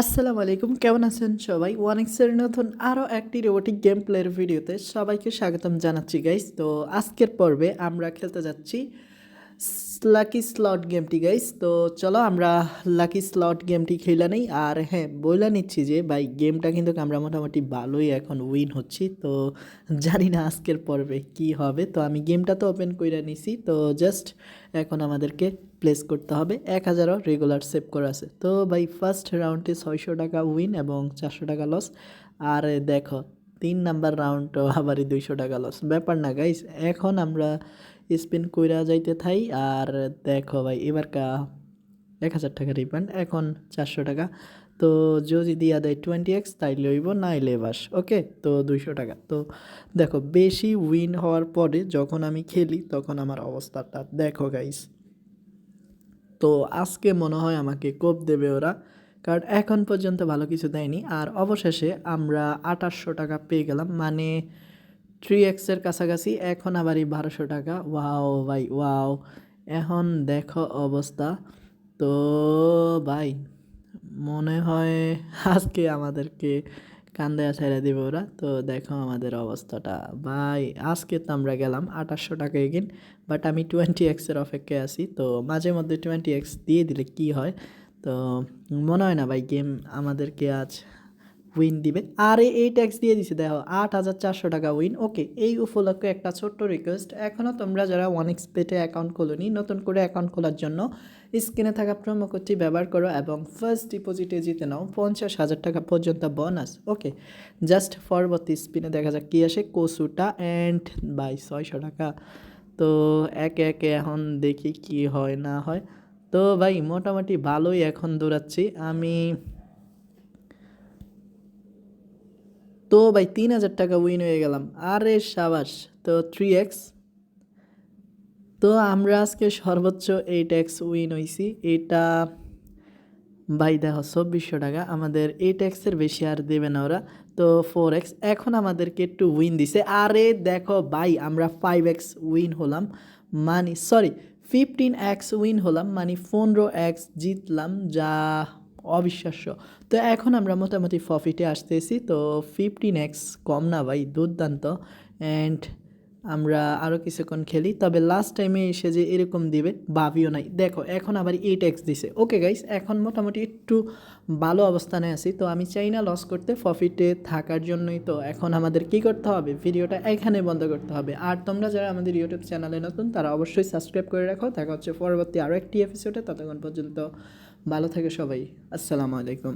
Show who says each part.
Speaker 1: আসসালামু আলাইকুম, কেমন আছেন সবাই? ওয়ানিক্সের নতুন আরও একটি রোবোটিক গেম প্লের ভিডিওতে সবাইকে স্বাগতম জানাচ্ছি গাইস তো আজকের পর্বে আমরা খেলতে যাচ্ছি লাকি স্লট গেমটি গাইস তো চলো আমরা লাকি স্লট গেমটি খেলে নেই। আর হ্যাঁ বলে নিচ্ছি যে, ভাই গেমটা কিন্তু আমরা মোটামুটি ভালোই এখন উইন হচ্ছি। তো জানি না আজকের পর্বে কি হবে। তো আমি গেমটা তো ওপেন করে নিছি। তো জাস্ট এখন আমাদেরকে প্লেস করতে হবে। এক হাজারও রেগুলার সেভ করা আছে। তো ভাই ফার্স্ট রাউন্ডে ছয়শো টাকা উইন এবং চারশো টাকা লস আর দেখো, তিন নাম্বার রাউন্ড আবারই দুইশো টাকা লস ব্যাপার না গাইস এখন আমরা স্পিন কইরা যাইতে থাই। আর দেখো ভাই, এবার কা এক হাজার টাকা রিফান্ড এখন চারশো টাকা। তো যদি দিয়া দেয় টোয়েন্টি এক্স তাই লইব নাই লেবাস ওকে? তো দুইশো টাকা। তো দেখো, বেশি উইন হওয়ার পরে যখন আমি খেলি, তখন আমার অবস্থাটা দেখো গাইস তো আজকে মনে হয় আমাকে কোপ দেবে ওরা, কারণ এখন পর্যন্ত ভালো কিছু দেয়নি। আর অবশেষে আমরা আঠাশশো টাকা পেয়ে গেলাম মানে থ্রি এক্সের কাছাকাছি, এখন আবার এই বারোশো টাকা। ওয়াও ভাই, ওয়াও। এখন দেখো অবস্থা। তো ভাই, মনে হয় আজকে আমাদেরকে কান্দে ছেড়ে দেবে ওরা। তো দেখো আমাদের অবস্থাটা। ভাই, আজকে তো আমরা গেলাম আঠাশশো টাকা এগিন বাট আমি টোয়েন্টি এক্সের অপেক্ষায় আছি। তো মাঝে মধ্যে টোয়েন্টি এক্স দিয়ে দিলে কি হয়? তো মনে হয় না ভাই গেম আমাদেরকে আজ উইন দিবে। আর এই ট্যাক্স দিয়ে দিছে, দেখো, আট হাজার চারশো টাকা উইন ওকে এই উপলক্ষে একটা ছোট্ট রিকোয়েস্ট এখনও তোমরা যারা ওয়ান এক্স পেটে অ্যাকাউন্ট খোলোনি, নতুন করে অ্যাকাউন্ট খোলার জন্য স্ক্রিনে থাকা প্রোমো কোডটি ব্যবহার করো এবং ফার্স্ট ডিপোজিটে জিতে নাও পঞ্চাশ হাজার টাকা পর্যন্ত বোনাস ওকে জাস্ট পরবর্তী স্পিনে দেখা যাক কী আসে। কসুটা অ্যান্ড বাই ছয়শো টাকা। তো একে একে এখন দেখি কি হয়, না হয়। তো ভাই, মোটামুটি ভালোই এখন দৌড়াচ্ছি। আমি তো ভাই তিন হাজার টাকা উইন হয়ে গেলাম। আরে সাবাস, তো থ্রি এক্স তো আমরা আজকে সর্বোচ্চ এইট এক্স উইন হয়েছি এটা, ভাই দেখো, চব্বিশশো টাকা। আমাদের এইট এক্সের বেশি আর দেবে না ওরা। তো ফোর এক্স এখন আমাদেরকে একটু উইন দিছে। আরে দেখো ভাই, আমরা ফাইভ এক্স উইন হলাম। মানে সরি ফিফটিন এক্স উইন হলাম। মানে পনেরো এক্স জিতলাম, যা অবিশ্বাস্য। তো এখন আমরা মোটামুটি প্রফিটে আসতেছি। তো ফিফটিন এক্স কম না ভাই, দুর্দান্ত। অ্যান্ড আমরা আরও কিছুক্ষণ খেলি। তবে লাস্ট টাইমে এসে যে এরকম দিবে, ভাবিও নাই। দেখো, এখন আবার এইট এক্স দিছে। ওকে গাইস এখন মোটামুটি একটু ভালো অবস্থানে আছি। তো আমি চাই না লস করতে প্রফিটে থাকার জন্যই তো। এখন আমাদের কি করতে হবে? ভিডিওটা এখানে বন্ধ করতে হবে। আর তোমরা যারা আমাদের ইউটিউব চ্যানেলে নতুন, তারা অবশ্যই সাবস্ক্রাইব করে রাখো। দেখা হচ্ছে পরবর্তী আরও একটি এপিসোডে ততক্ষণ পর্যন্ত ভালো থাকে সবাই। আসসালামু আলাইকুম।